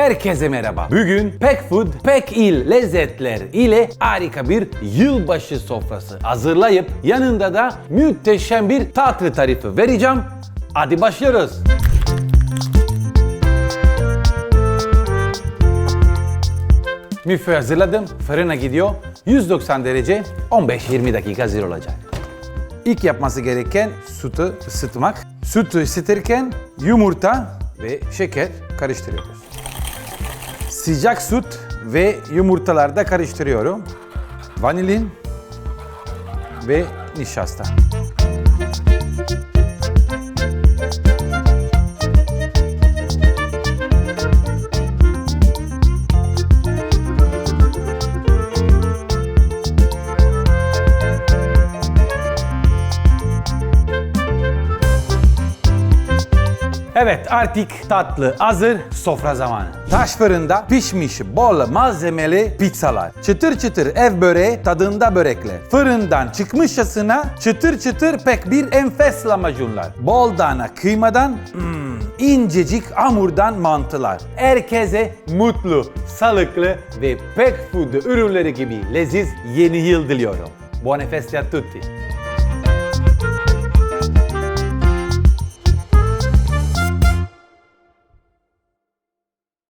Herkese merhaba. Bugün Pek Food, Pek İl lezzetler ile harika bir yılbaşı sofrası hazırlayıp yanında da muhteşem bir tatlı tarifi vereceğim. Hadi başlıyoruz. Müfü hazırladım. Fırına gidiyor. 190 derece 15-20 dakika hazır olacak. İlk yapması gereken sütü ısıtmak. Sütü ısıtırken yumurta ve şeker karıştırıyoruz. Sıcak süt ve yumurtalar da karıştırıyorum. Vanilin ve nişasta. Evet artık tatlı hazır sofra zamanı. Taş fırında pişmiş bol malzemeli pizzalar. Çıtır çıtır ev böreği tadında börekler. Fırından çıkmışçasına çıtır çıtır pek bir enfes lahmacunlar. Bol dana kıymadan hmm, incecik hamurdan mantılar. Herkese mutlu, sağlıklı ve pek food ürünleri gibi leziz yeni yıl diliyorum. Buone feste a tutti.